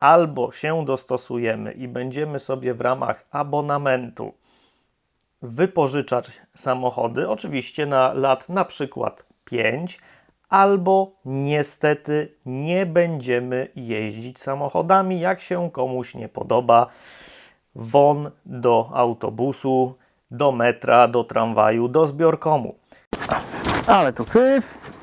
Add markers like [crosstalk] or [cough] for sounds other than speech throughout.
albo się dostosujemy i będziemy sobie w ramach abonamentu wypożyczać samochody, oczywiście na lat na przykład 5, albo niestety nie będziemy jeździć samochodami, jak się komuś nie podoba, won do autobusu, do metra, do tramwaju, do zbiorkomu. Ale tu syf.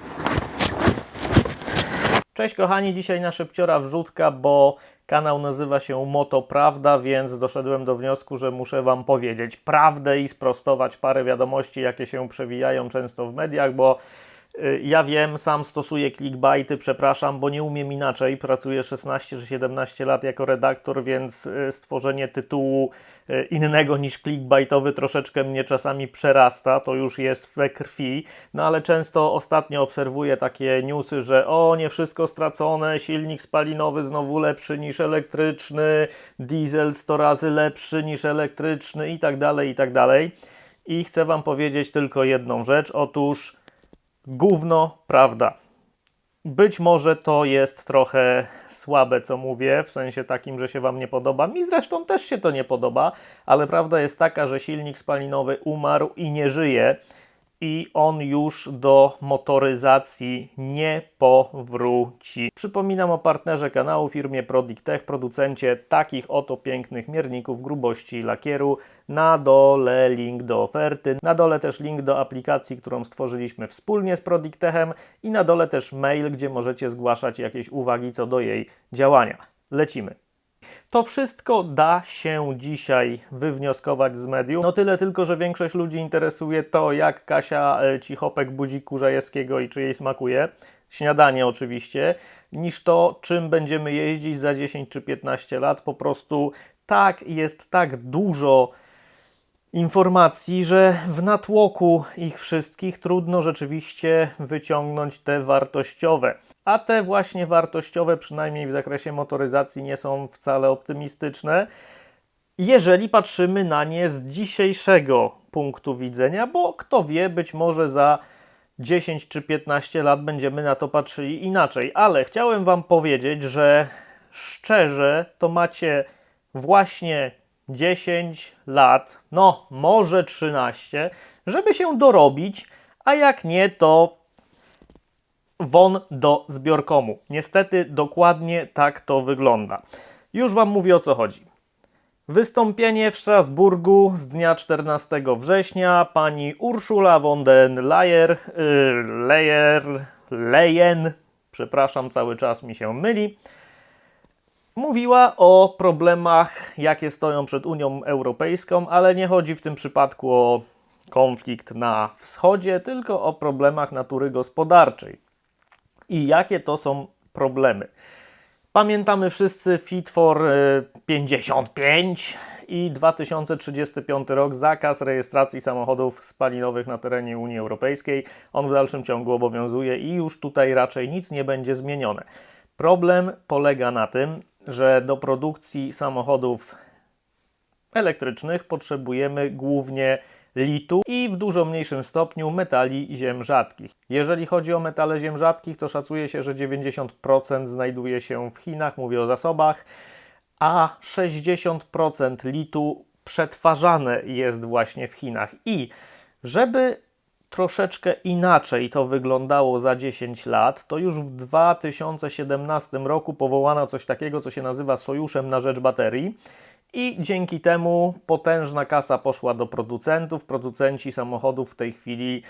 Cześć kochani, dzisiaj na szybciora wrzutka, bo kanał nazywa się Moto Prawda, więc doszedłem do wniosku, że muszę Wam powiedzieć prawdę i sprostować parę wiadomości, jakie się przewijają często w mediach, bo ja wiem, sam stosuję clickbaity, przepraszam, bo nie umiem inaczej. Pracuję 16 czy 17 lat jako redaktor, więc y, stworzenie tytułu y, innego niż clickbaitowy troszeczkę mnie czasami przerasta, to już jest we krwi. No ale często ostatnio obserwuję takie newsy, że o, nie wszystko stracone, silnik spalinowy znowu lepszy niż elektryczny, diesel 100 razy lepszy niż elektryczny i tak dalej, i tak dalej. I chcę Wam powiedzieć tylko jedną rzecz. Otóż gówno prawda. Być może to jest trochę słabe, co mówię, w sensie takim, że się Wam nie podoba. Mi zresztą też się to nie podoba, ale prawda jest taka, że silnik spalinowy umarł i nie żyje i on już do motoryzacji nie powróci. Przypominam o partnerze kanału, firmie Prodictech, producencie takich oto pięknych mierników grubości lakieru. Na dole link do oferty, na dole też link do aplikacji, którą stworzyliśmy wspólnie z Prodictechem i na dole też mail, gdzie możecie zgłaszać jakieś uwagi co do jej działania. Lecimy. To wszystko da się dzisiaj wywnioskować z mediów. No tyle tylko, że większość ludzi interesuje to, jak Kasia e, Cichopek budzi Kurzajewskiego i czy jej smakuje. Śniadanie oczywiście, niż to, czym będziemy jeździć za 10 czy 15 lat. Po prostu tak, jest tak dużo informacji, że w natłoku ich wszystkich trudno rzeczywiście wyciągnąć te wartościowe. A te właśnie wartościowe, przynajmniej w zakresie motoryzacji, nie są wcale optymistyczne, jeżeli patrzymy na nie z dzisiejszego punktu widzenia, bo kto wie, być może za 10 czy 15 lat będziemy na to patrzyli inaczej. Ale chciałem Wam powiedzieć, że szczerze to macie właśnie 10 lat, no może 13, żeby się dorobić, a jak nie, to won do zbiorkomu. Niestety dokładnie tak to wygląda. Już Wam mówię o co chodzi. Wystąpienie w Strasburgu z dnia 14 września pani Urszula von den Leyen, yy, Leyer, Leyen, przepraszam, cały czas mi się myli, mówiła o problemach, jakie stoją przed Unią Europejską, ale nie chodzi w tym przypadku o konflikt na wschodzie, tylko o problemach natury gospodarczej. I jakie to są problemy? Pamiętamy wszyscy Fit for y, 55 i 2035 rok zakaz rejestracji samochodów spalinowych na terenie Unii Europejskiej. On w dalszym ciągu obowiązuje i już tutaj raczej nic nie będzie zmienione. Problem polega na tym, że do produkcji samochodów elektrycznych potrzebujemy głównie litu i w dużo mniejszym stopniu metali ziem rzadkich. Jeżeli chodzi o metale ziem rzadkich, to szacuje się, że 90% znajduje się w Chinach, mówię o zasobach, a 60% litu przetwarzane jest właśnie w Chinach. I żeby troszeczkę inaczej to wyglądało za 10 lat, to już w 2017 roku powołano coś takiego, co się nazywa Sojuszem na rzecz baterii. I dzięki temu potężna kasa poszła do producentów. Producenci samochodów w tej chwili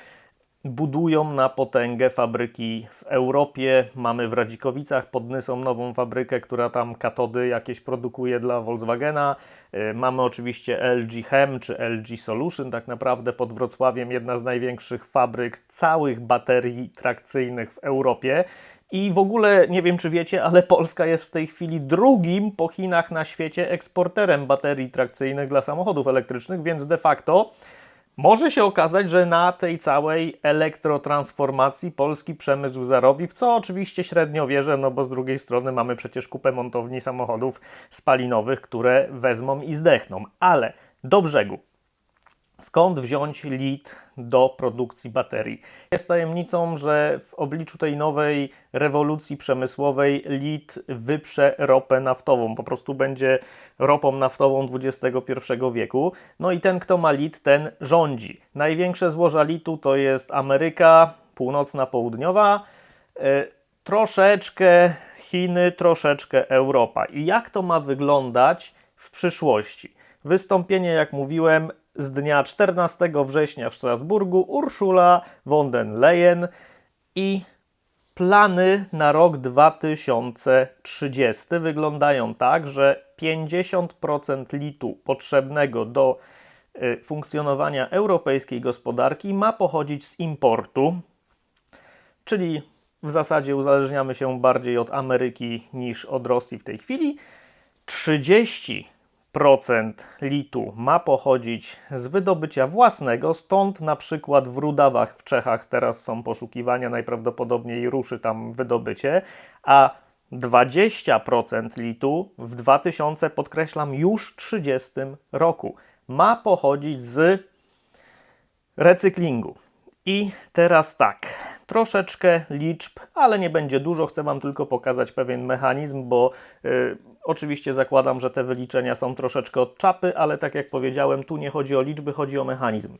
budują na potęgę fabryki w Europie. Mamy w Radzikowicach pod Nysą nową fabrykę, która tam katody jakieś produkuje dla Volkswagena. Y, Mamy oczywiście LG Chem czy LG Solution, tak naprawdę pod Wrocławiem jedna z największych fabryk całych baterii trakcyjnych w Europie. I w ogóle nie wiem, czy wiecie, ale Polska jest w tej chwili drugim po Chinach na świecie eksporterem baterii trakcyjnych dla samochodów elektrycznych, więc de facto może się okazać, że na tej całej elektrotransformacji polski przemysł zarobi, w co oczywiście średnio wierzę, no bo z drugiej strony mamy przecież kupę montowni samochodów spalinowych, które wezmą i zdechną. Ale do brzegu. Skąd wziąć lit do produkcji baterii? Jest tajemnicą, że w obliczu tej nowej rewolucji przemysłowej lit wyprze ropę naftową. Po prostu będzie ropą naftową XXI wieku. No i ten, kto ma lit, ten rządzi. Największe złoża litu to jest Ameryka Północna, Południowa, e, troszeczkę Chiny, troszeczkę Europa. I jak to ma wyglądać w przyszłości? Wystąpienie, jak mówiłem, z dnia 14 września w Strasburgu Urszula von der Leyen i plany na rok 2030 wyglądają tak, że 50% litu potrzebnego do y, funkcjonowania europejskiej gospodarki ma pochodzić z importu, czyli w zasadzie uzależniamy się bardziej od Ameryki niż od Rosji w tej chwili. 30% litu ma pochodzić z wydobycia własnego, stąd na przykład w Rudawach w Czechach teraz są poszukiwania, najprawdopodobniej ruszy tam wydobycie, a 20% litu w 2000, podkreślam, już 30 roku ma pochodzić z recyklingu. I teraz tak, troszeczkę liczb, ale nie będzie dużo. Chcę Wam tylko pokazać pewien mechanizm, bo y, oczywiście zakładam, że te wyliczenia są troszeczkę od czapy, ale tak jak powiedziałem, tu nie chodzi o liczby, chodzi o mechanizm.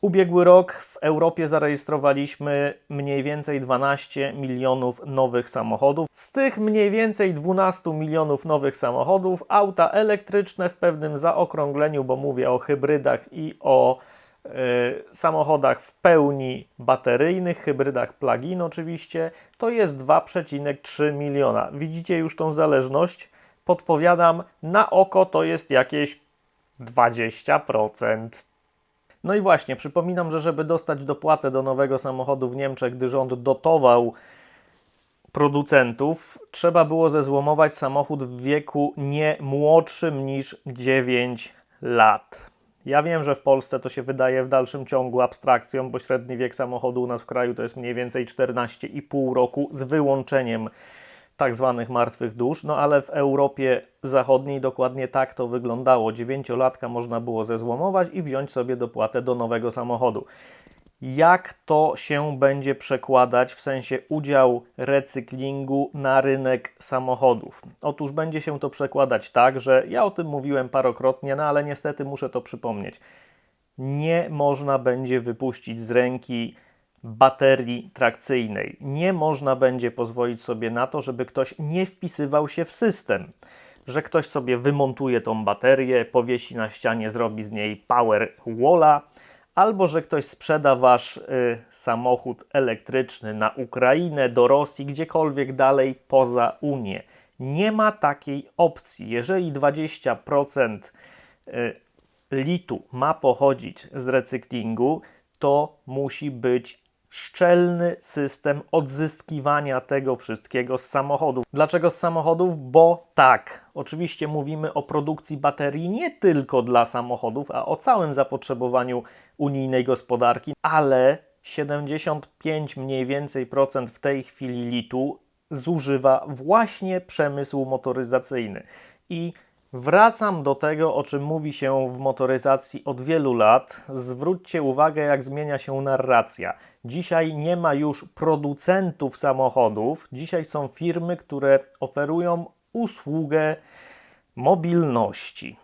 Ubiegły rok w Europie zarejestrowaliśmy mniej więcej 12 milionów nowych samochodów. Z tych mniej więcej 12 milionów nowych samochodów, auta elektryczne w pewnym zaokrągleniu, bo mówię o hybrydach i o samochodach w pełni bateryjnych, hybrydach plug-in oczywiście, to jest 2,3 miliona. Widzicie już tą zależność? Podpowiadam, na oko to jest jakieś 20%. No i właśnie, przypominam, że żeby dostać dopłatę do nowego samochodu w Niemczech, gdy rząd dotował producentów, trzeba było zezłomować samochód w wieku nie młodszym niż 9 lat. Ja wiem, że w Polsce to się wydaje w dalszym ciągu abstrakcją, bo średni wiek samochodu u nas w kraju to jest mniej więcej 14,5 roku z wyłączeniem tak zwanych martwych dusz, no ale w Europie Zachodniej dokładnie tak to wyglądało. Dziewięciolatka można było zezłomować i wziąć sobie dopłatę do nowego samochodu. Jak to się będzie przekładać w sensie udział recyklingu na rynek samochodów? Otóż będzie się to przekładać tak, że ja o tym mówiłem parokrotnie, no ale niestety muszę to przypomnieć. Nie można będzie wypuścić z ręki baterii trakcyjnej. Nie można będzie pozwolić sobie na to, żeby ktoś nie wpisywał się w system. Że ktoś sobie wymontuje tą baterię, powiesi na ścianie, zrobi z niej power walla, albo że ktoś sprzeda wasz y, samochód elektryczny na Ukrainę, do Rosji, gdziekolwiek dalej poza Unię. Nie ma takiej opcji. Jeżeli 20% y, litu ma pochodzić z recyklingu, to musi być szczelny system odzyskiwania tego wszystkiego z samochodów. Dlaczego z samochodów? Bo tak, oczywiście mówimy o produkcji baterii nie tylko dla samochodów, a o całym zapotrzebowaniu unijnej gospodarki, ale 75 mniej więcej procent w tej chwili litu zużywa właśnie przemysł motoryzacyjny. I Wracam do tego, o czym mówi się w motoryzacji od wielu lat. Zwróćcie uwagę, jak zmienia się narracja. Dzisiaj nie ma już producentów samochodów, dzisiaj są firmy, które oferują usługę mobilności.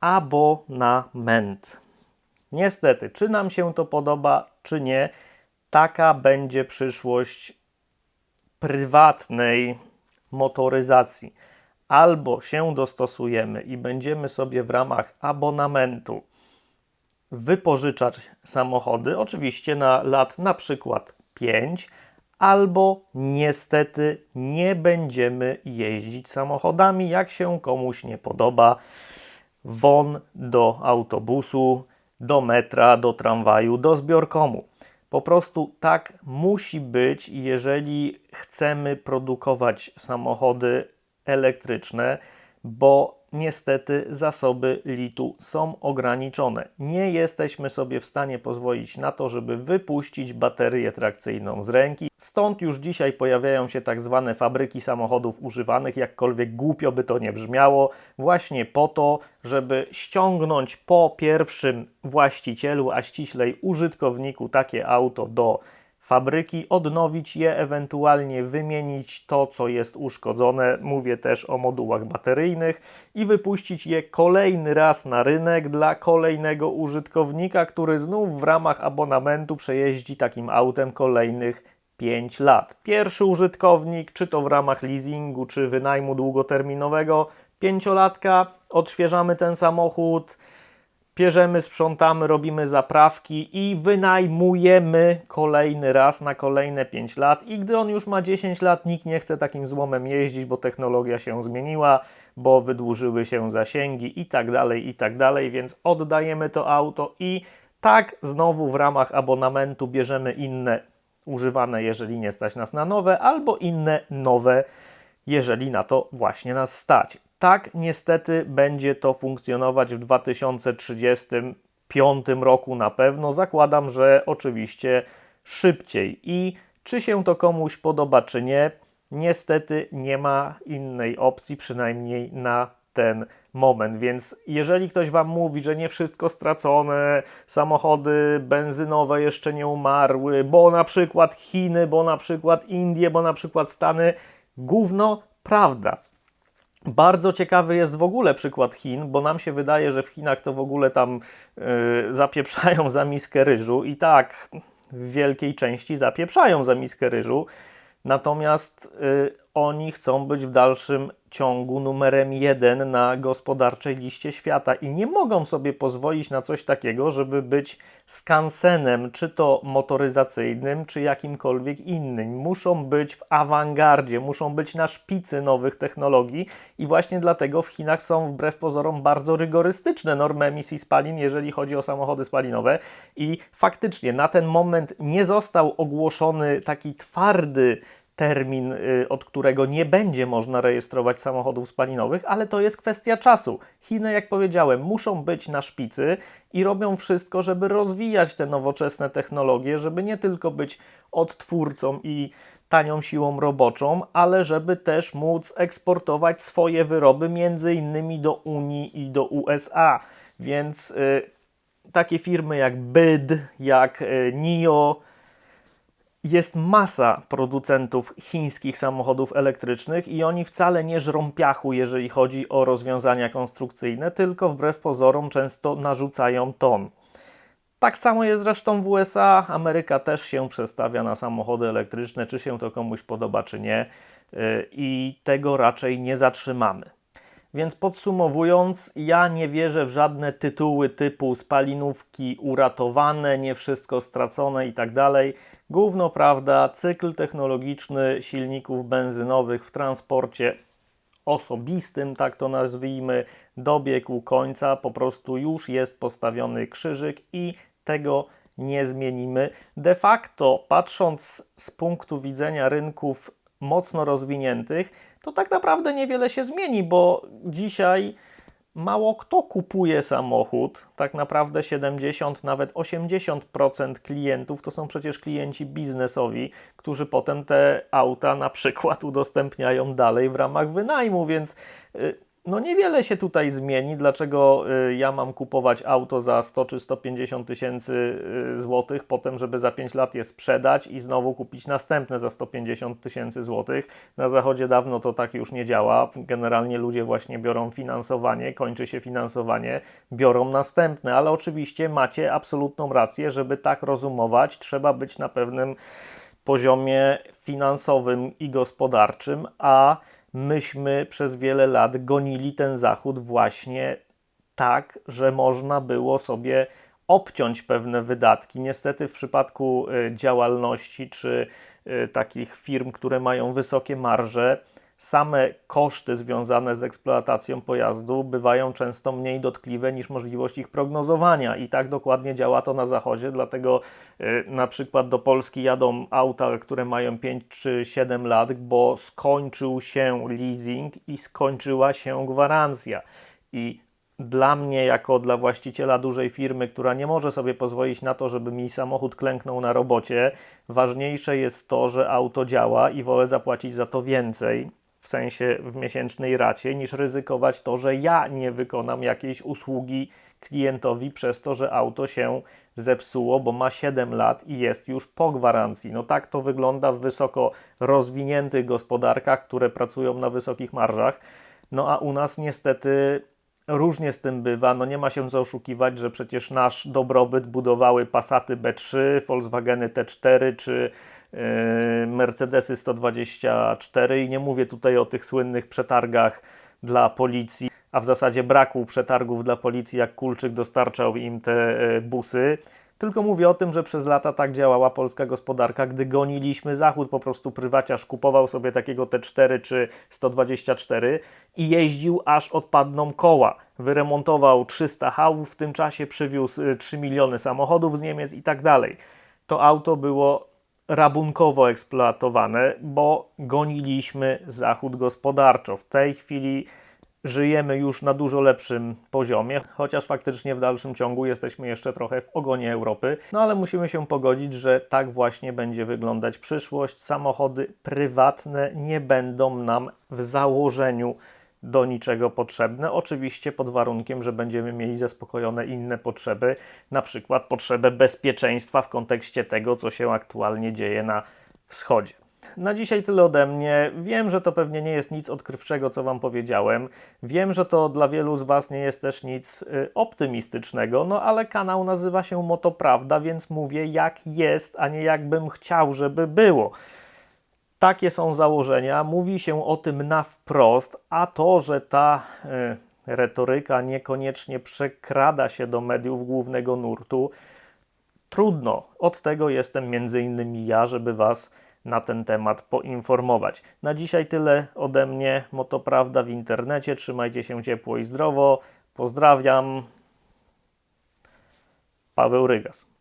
Abonament. Niestety, czy nam się to podoba, czy nie, taka będzie przyszłość prywatnej motoryzacji albo się dostosujemy i będziemy sobie w ramach abonamentu wypożyczać samochody, oczywiście na lat na przykład 5, albo niestety nie będziemy jeździć samochodami, jak się komuś nie podoba, won do autobusu, do metra, do tramwaju, do zbiorkomu. Po prostu tak musi być, jeżeli chcemy produkować samochody elektryczne, bo niestety zasoby litu są ograniczone. Nie jesteśmy sobie w stanie pozwolić na to, żeby wypuścić baterię trakcyjną z ręki. Stąd już dzisiaj pojawiają się tak zwane fabryki samochodów używanych, jakkolwiek głupio by to nie brzmiało, właśnie po to, żeby ściągnąć po pierwszym właścicielu, a ściślej użytkowniku takie auto do fabryki, odnowić je, ewentualnie wymienić to, co jest uszkodzone. Mówię też o modułach bateryjnych i wypuścić je kolejny raz na rynek dla kolejnego użytkownika, który znów w ramach abonamentu przejeździ takim autem kolejnych 5 lat. Pierwszy użytkownik, czy to w ramach leasingu, czy wynajmu długoterminowego, pięciolatka, odświeżamy ten samochód, bierzemy, sprzątamy, robimy zaprawki i wynajmujemy kolejny raz na kolejne 5 lat. I gdy on już ma 10 lat, nikt nie chce takim złomem jeździć, bo technologia się zmieniła, bo wydłużyły się zasięgi i tak dalej, i tak dalej, więc oddajemy to auto i tak znowu w ramach abonamentu bierzemy inne używane, jeżeli nie stać nas na nowe, albo inne nowe, jeżeli na to właśnie nas stać. Tak niestety będzie to funkcjonować w 2035 roku na pewno. Zakładam, że oczywiście szybciej. I czy się to komuś podoba, czy nie, niestety nie ma innej opcji, przynajmniej na ten moment. Więc jeżeli ktoś Wam mówi, że nie wszystko stracone, samochody benzynowe jeszcze nie umarły, bo na przykład Chiny, bo na przykład Indie, bo na przykład Stany, gówno, prawda. Bardzo ciekawy jest w ogóle przykład Chin, bo nam się wydaje, że w Chinach to w ogóle tam yy, zapieprzają za miskę ryżu i tak w wielkiej części zapieprzają za miskę ryżu. Natomiast y, oni chcą być w dalszym ciągu numerem jeden na gospodarczej liście świata i nie mogą sobie pozwolić na coś takiego, żeby być skansenem, czy to motoryzacyjnym, czy jakimkolwiek innym. Muszą być w awangardzie, muszą być na szpicy nowych technologii i właśnie dlatego w Chinach są wbrew pozorom bardzo rygorystyczne normy emisji spalin, jeżeli chodzi o samochody spalinowe i faktycznie na ten moment nie został ogłoszony taki twardy termin, y, od którego nie będzie można rejestrować samochodów spalinowych, ale to jest kwestia czasu. Chiny, jak powiedziałem, muszą być na szpicy i robią wszystko, żeby rozwijać te nowoczesne technologie, żeby nie tylko być odtwórcą i tanią siłą roboczą, ale żeby też móc eksportować swoje wyroby między innymi do Unii i do USA. Więc y, takie firmy jak BYD, jak y, NIO, jest masa producentów chińskich samochodów elektrycznych i oni wcale nie żrą piachu, jeżeli chodzi o rozwiązania konstrukcyjne, tylko wbrew pozorom często narzucają ton. Tak samo jest zresztą w USA. Ameryka też się przestawia na samochody elektryczne, czy się to komuś podoba, czy nie, yy, i tego raczej nie zatrzymamy. Więc podsumowując, ja nie wierzę w żadne tytuły typu spalinówki uratowane, nie wszystko stracone i tak. Główno prawda, cykl technologiczny silników benzynowych w transporcie osobistym, tak to nazwijmy, dobiegł końca, po prostu już jest postawiony krzyżyk i tego nie zmienimy. De facto, patrząc z punktu widzenia rynków mocno rozwiniętych, to tak naprawdę niewiele się zmieni, bo dzisiaj mało kto kupuje samochód. Tak naprawdę 70, nawet 80% klientów to są przecież klienci biznesowi, którzy potem te auta na przykład [laughs] udostępniają dalej w ramach wynajmu, więc y, no niewiele się tutaj zmieni. Dlaczego y, ja mam kupować auto za 100 czy 150 tysięcy y, złotych, potem, żeby za 5 lat je sprzedać i znowu kupić następne za 150 tysięcy złotych? Na zachodzie dawno to tak już nie działa. Generalnie ludzie właśnie biorą finansowanie, kończy się finansowanie, biorą następne, ale oczywiście macie absolutną rację, żeby tak rozumować, trzeba być na pewnym poziomie finansowym i gospodarczym, a myśmy przez wiele lat gonili ten zachód właśnie tak, że można było sobie obciąć pewne wydatki. Niestety w przypadku y, działalności czy y, takich firm, które mają wysokie marże, same koszty związane z eksploatacją pojazdu bywają często mniej dotkliwe niż możliwość ich prognozowania. I tak dokładnie działa to na zachodzie, dlatego y, na przykład do Polski jadą auta, które mają 5 czy 7 lat, bo skończył się leasing i skończyła się gwarancja. I dla mnie, jako dla właściciela dużej firmy, która nie może sobie pozwolić na to, żeby mi samochód klęknął na robocie, ważniejsze jest to, że auto działa i wolę zapłacić za to więcej, w sensie w miesięcznej racie, niż ryzykować to, że ja nie wykonam jakiejś usługi klientowi przez to, że auto się zepsuło, bo ma 7 lat i jest już po gwarancji. No tak to wygląda w wysoko rozwiniętych gospodarkach, które pracują na wysokich marżach. No a u nas niestety różnie z tym bywa. No nie ma się co oszukiwać, że przecież nasz dobrobyt budowały Passaty B3, Volkswageny T4 czy Mercedesy 124 i nie mówię tutaj o tych słynnych przetargach dla policji, a w zasadzie braku przetargów dla policji, jak Kulczyk dostarczał im te yy, busy. Tylko mówię o tym, że przez lata tak działała polska gospodarka, gdy goniliśmy Zachód, po prostu prywaciarz kupował sobie takiego T4 czy 124 i jeździł aż odpadną koła. Wyremontował 300 hałów, w tym czasie przywiózł y, 3 miliony samochodów z Niemiec i tak dalej. To auto było rabunkowo eksploatowane, bo goniliśmy Zachód gospodarczo. W tej chwili żyjemy już na dużo lepszym poziomie, chociaż faktycznie w dalszym ciągu jesteśmy jeszcze trochę w ogonie Europy. No ale musimy się pogodzić, że tak właśnie będzie wyglądać przyszłość. Samochody prywatne nie będą nam w założeniu do niczego potrzebne. Oczywiście pod warunkiem, że będziemy mieli zaspokojone inne potrzeby, na przykład potrzebę bezpieczeństwa w kontekście tego, co się aktualnie dzieje na wschodzie. Na dzisiaj tyle ode mnie. Wiem, że to pewnie nie jest nic odkrywczego, co Wam powiedziałem. Wiem, że to dla wielu z Was nie jest też nic y, optymistycznego, no ale kanał nazywa się Motoprawda, więc mówię jak jest, a nie jakbym chciał, żeby było. Takie są założenia, mówi się o tym na wprost, a to, że ta y, retoryka niekoniecznie przekrada się do mediów głównego nurtu, trudno. Od tego jestem między innymi ja, żeby Was na ten temat poinformować. Na dzisiaj tyle ode mnie. Motoprawda w internecie. Trzymajcie się ciepło i zdrowo. Pozdrawiam. Paweł Rygas.